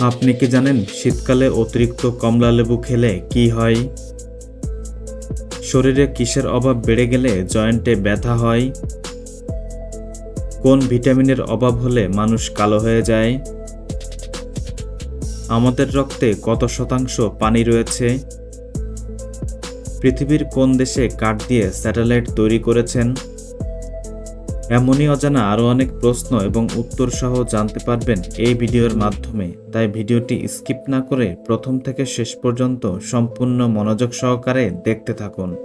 আপনি কি জানেন শীতকালে অতিরিক্ত কমলা লেবু খেলে কি হয়? শরীরে কিসের অভাব বেড়ে গেলে জয়েন্টে ব্যথা হয়? কোন ভিটামিনের অভাব হলে মানুষ কালো হয়ে যায়? আমাদের রক্তে কত শতাংশ পানি রয়েছে? পৃথিবীর কোন দেশে কাঠ দিয়ে স্যাটেলাইট তৈরি করেছেন? এমনই অজানা আরও অনেক প্রশ্ন এবং উত্তর সহ জানতে পারবেন এই ভিডিওর মাধ্যমে। তাই ভিডিওটি স্কিপ না করে প্রথম থেকে শেষ পর্যন্ত সম্পূর্ণ মনোযোগ সহকারে দেখতে থাকুন।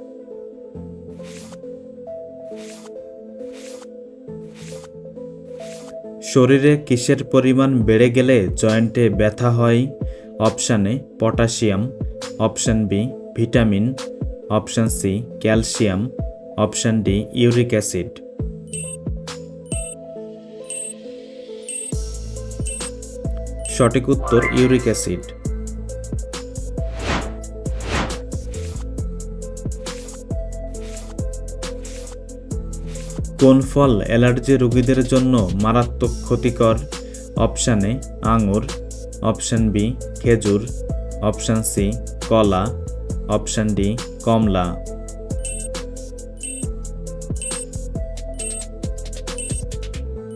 শরীরে কিসের পরিমাণ বেড়ে গেলে জয়েন্টে ব্যথা হয়? Option A, potassium. Option B, vitamin. Option C, calcium. Option D, uric acid. সঠিক উত্তর ইউরিক অ্যাসিড। কোন ফল অ্যালার্জি রোগীদের জন্য মারাত্মক ক্ষতিকর? অপশান এ, আঙুর। অপশান বি, খেজুর। অপশান সি, কলা। অপশান ডি, কমলা।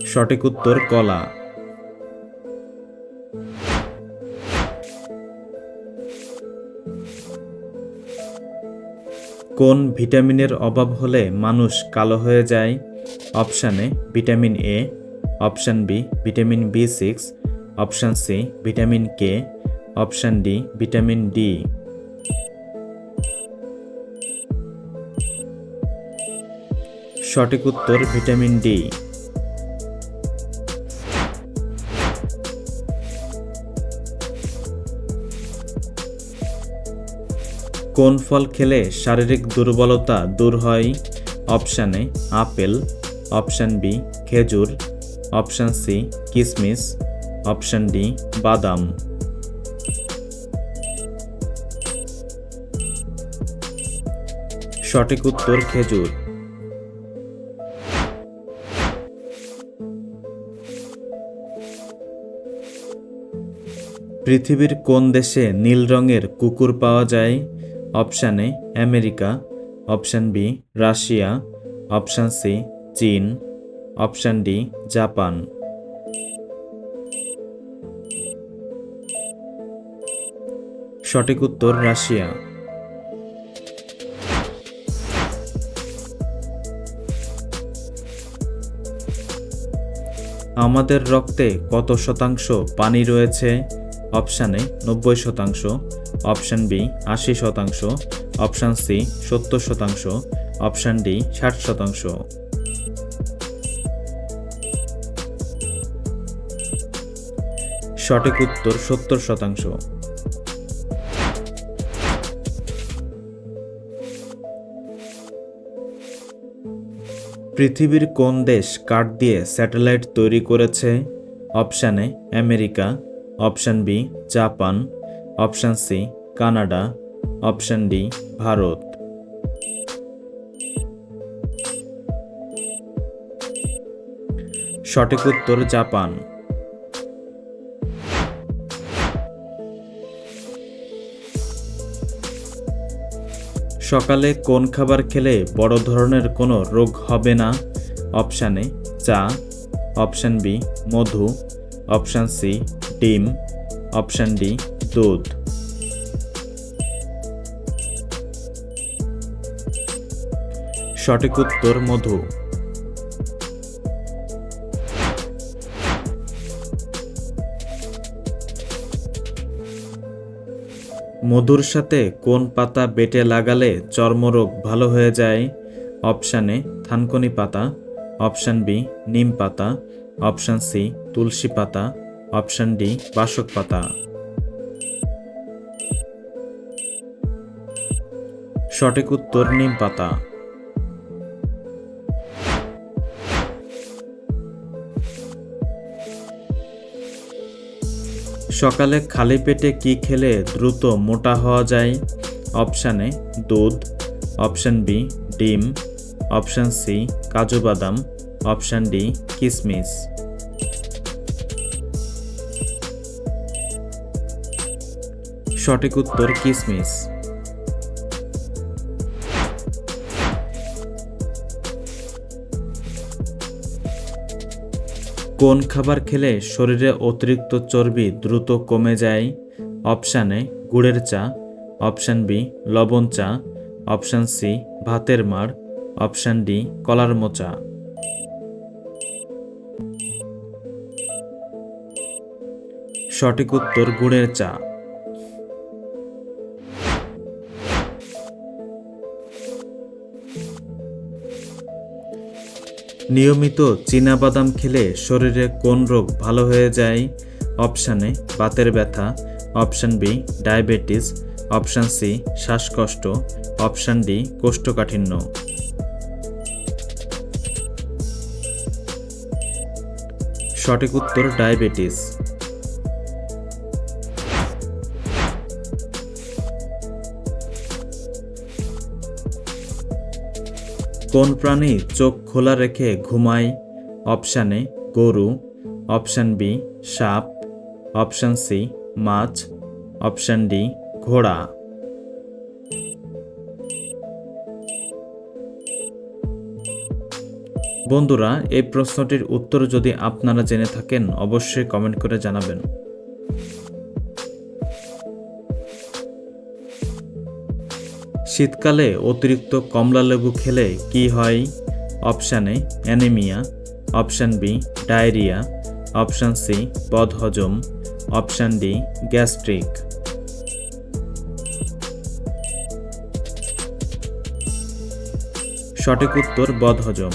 সঠিক উত্তর কলা। কোন ভিটামিনের অভাব হলে মানুষ কালো হয়ে যায়? Option A vitamin A. Option B, vitamin B six. Option C, vitamin K. Option D, vitamin D. সঠিক উত্তর ভিটামিন ডি। কোন ফল খেলে শারীরিক দুর্বলতা দূর হয়? Option A, apple. Option B, খেজুর। অপশান সি, কিসমিস। অপশান ডি, বাদাম। সঠিক উত্তর খেজুর। পৃথিবীর কোন দেশে নীল রঙের কুকুর পাওয়া যায়? Option A, America, option B, Russia, option C, চীন, অপশান ডি, জাপান। সঠিক উত্তর, রাশিয়া। আমাদের রক্তে কত শতাংশ পানি রয়েছে? অপশান এ নব্বই শতাংশ, অপশান বি আশি শতাংশ, অপশান সি সত্তর শতাংশ, অপশান ডি ষাট শতাংশ। সঠিক উত্তর সত্তর শতাংশ। পৃথিবীর কোন দেশ কাঠ দিয়ে স্যাটেলাইট তৈরি করেছে? Option America option B, Japan. Option C, Canada. Option D, Bharat. সঠিক উত্তর জাপান। সকালে কোন খাবার খেলে বড় ধরনের কোনো রোগ হবে না? অপশানে চা। অপশান বি, মধু। অপশান সি ডিম, অপশান ডি, দুধ। সঠিক উত্তর, মধু। মধুর সাথে কোন পাতা বেটে লাগালে চর্মরোগ ভালো হয়ে যায়? অপশান থানকনি পাতা। অপশান বি, নিম পাতা। অপশান সি, তুলসী পাতা। অপশান ডি, বাসক পাতা। সঠিক উত্তর, নিম পাতা। সকালে খালি পেটে কি খেলে দ্রুত মোটা হওয়া যায়? অপশানে দুধ। অপশান বি, ডিম। অপশান সি, কাজু বাদাম। অপশান ডি, কিসমিস। সঠিক উত্তর কিসমিস। কোন খাবার খেলে শরীরে অতিরিক্ত চর্বি দ্রুত কমে যায়? অপশান এ, গুড়ের চা। অপশান বি, লবণ চা। অপশান সি, ভাতের মাড়। অপশান ডি, কলার মোচা। সঠিক উত্তর, গুড়ের চা। নিয়মিত বাদাম খেলে শরীরে কোন রোগ ভালো হয়ে যায়? অপশানে বাতের ব্যথা। Option B, diabetes. Option C, শ্বাসকষ্ট। অপশান ডি, কোষ্ঠকাঠিন্য। সঠিক উত্তর, ডায়াবেটিস। কোন প্রাণী চোখ খোলা রেখে ঘুমায়? অপশান এ, গরু। অপশান বি, সাপ। অপশান সি, মাছ। অপশান ডি, ঘোড়া। বন্ধুরা, এই প্রশ্নটির উত্তর যদি আপনারা জেনে থাকেন, অবশ্যই কমেন্ট করে জানাবেন। শীতকালে অতিরিক্ত কমলা লেবু খেলে কি হয়? Option A, anaemia. Option B, diarrhoea. Option C, বদহজম। Option D, gastric. সঠিক উত্তর বদহজম।